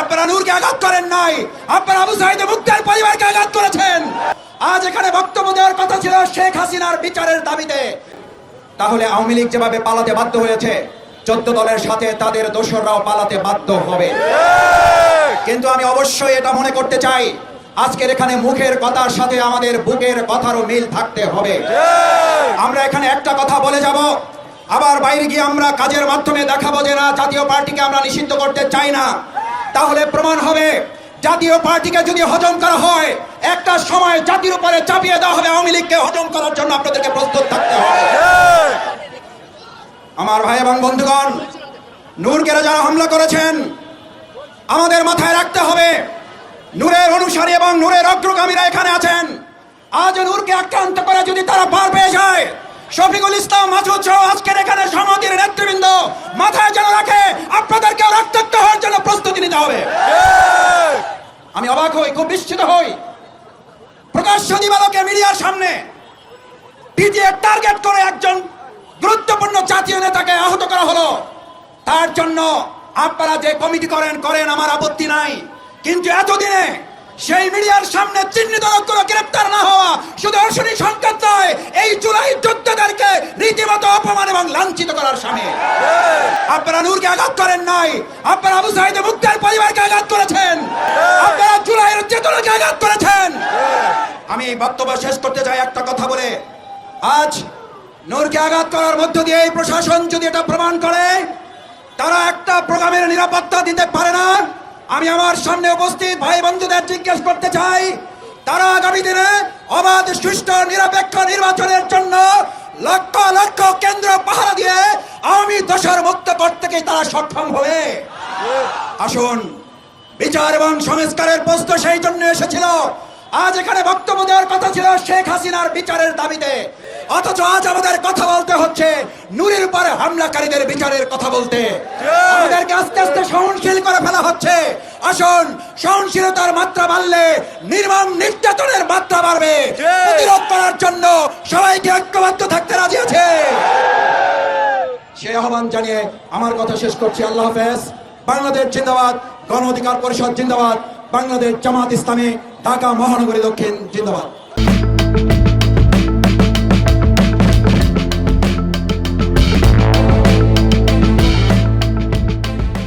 আপনারা নূরকে আঘাত করেন নাই। আপনারা আবু সাইদ মুক্তার পরিবারকে আঘাত করেছেন। আজ এখানে বক্তব্য দেওয়ার কথা ছিল শেখ হাসিনার বিচারের দাবিতে। তাহলে আওয়ামী লীগ যেভাবে পালাতে বাধ্য হয়েছে, চোদ্দ দলের সাথে তাদের দোসররাও পালাতে বাধ্য হবে। কিন্তু আমি অবশ্যই এটা মনে করতে চাই, আজকের এখানে মুখের কথার সাথে আমাদের বুকের কথারও মিল থাকতে হবে। আমরা এখানে একটা কথা বলে যাব, আবার বাইরে গিয়ে আমরা কাজের মাধ্যমে দেখাবো যে না, জাতীয় পার্টিকে আমরা নিষিদ্ধ করতে চাই না। তাহলে প্রমাণ হবে। জাতীয় পার্টিকে যদি হজম করা হয়, একটা সময় জাতির উপরে চাপিয়ে দেওয়া হবে আওয়ামী লীগকে হজম করার জন্য আপনাদেরকে প্রস্তুত থাকতে হবে। আমার ভাই এবং বন্ধুগণ নূরকেরা যারা হামলা করেছেন, আমাদের মাথায় রাখতে হবে, নূরের অনুসারী এবং নূরের অগ্রগামীরা এখানে আছেন। আজ নূরকে আক্রান্ত করে যদি তারা পার পেয়ে যায়, শফিকুল ইসলাম, মাসুদ সহ আজকের এখানে সমাজের নেতৃবৃন্দ মাথায় যেন রাখে আপনাদেরকে রক্তাক্ত হওয়ার জন্য প্রস্তুতি নিতে হবে আমি অবাক হই, খুব নিশ্চিত হই। প্রকাশ্য দিবালকে মিডিয়ার সামনে পিজিএ টার্গেট করে একজন গুরুত্বপূর্ণ জাতীয় নেতাকে আহত করা হলো। তার জন্য আপনারা যে কমিটি করেন করেন, আমার আপত্তি নাই। কিন্তু এতদিনে সেই মিডিয়ার সামনে চিহ্নিত লোকগুলো গ্রেপ্তার না হওয়া শুধু অশনি সংকেত নয় এই জুলাই যোদ্ধাদেরকে রীতিমতো অপমান এবং লাঞ্ছিত করার সামনে আপনারা নূরকে আঘাত করেন নাই। আপনারা আবু সাইদ মুক্তার পরিবারকে আঘাত করেছেন। আপনারা জুলাইয়ের চেতনাকে আঘাত করেছেন। আমি এই বক্তব্য শেষ করতে চাই একটা কথা বলে। আজ নূরকে আঘাত করার মধ্য দিয়ে এই প্রশাসন যদি এটা প্রমাণ করে, তারা একটা প্রোগ্রামের নিরাপত্তা দিতে পারে না। আমি আমার সামনে উপস্থিত ভাই বন্ধুদের জিজ্ঞেস করতে চাই, তারা আগামী দিনে অবাধ, সুষ্ঠু, নিরপেক্ষ নির্বাচনের জন্য লক্ষ লক্ষ কেন্দ্র পাহারা দিয়ে আওয়ামী দশার মুক্ত করতে কি তারা সক্ষম হবে। আসুন বিচার এবং সংস্কারের প্রশ্ন সেই জন্য এসেছিল। আজ এখানে বক্তব্য দেওয়ার কথা ছিল শেখ হাসিনার বিচারের দাবিতে। অথচ আজ আমাদের কথা বলতে হচ্ছে নুরির পরে হামলাকারীদের বিচারের কথা বলতে। আমাদেরকে আস্তে আস্তে সহনশীল করে ফেলা হচ্ছে। আসুন সহনশীলতার মাত্রা বাড়লে নির্মম নির্যাতনের মাত্রা বাড়বে। প্রতিরোধ করার জন্য সবাইকে ঐক্যবদ্ধ থাকতে রাজি আছে? আহ্বান জানিয়ে আমার কথা শেষ করছি। আল্লাহ হাফেজ। বাংলাদেশ জিন্দাবাদ, গণ অধিকার পরিষদ জিন্দাবাদ, বাংলাদেশ জামাত ইসলামী, ঢাকা মহানগরী দক্ষিণ জিন্দাবাদ।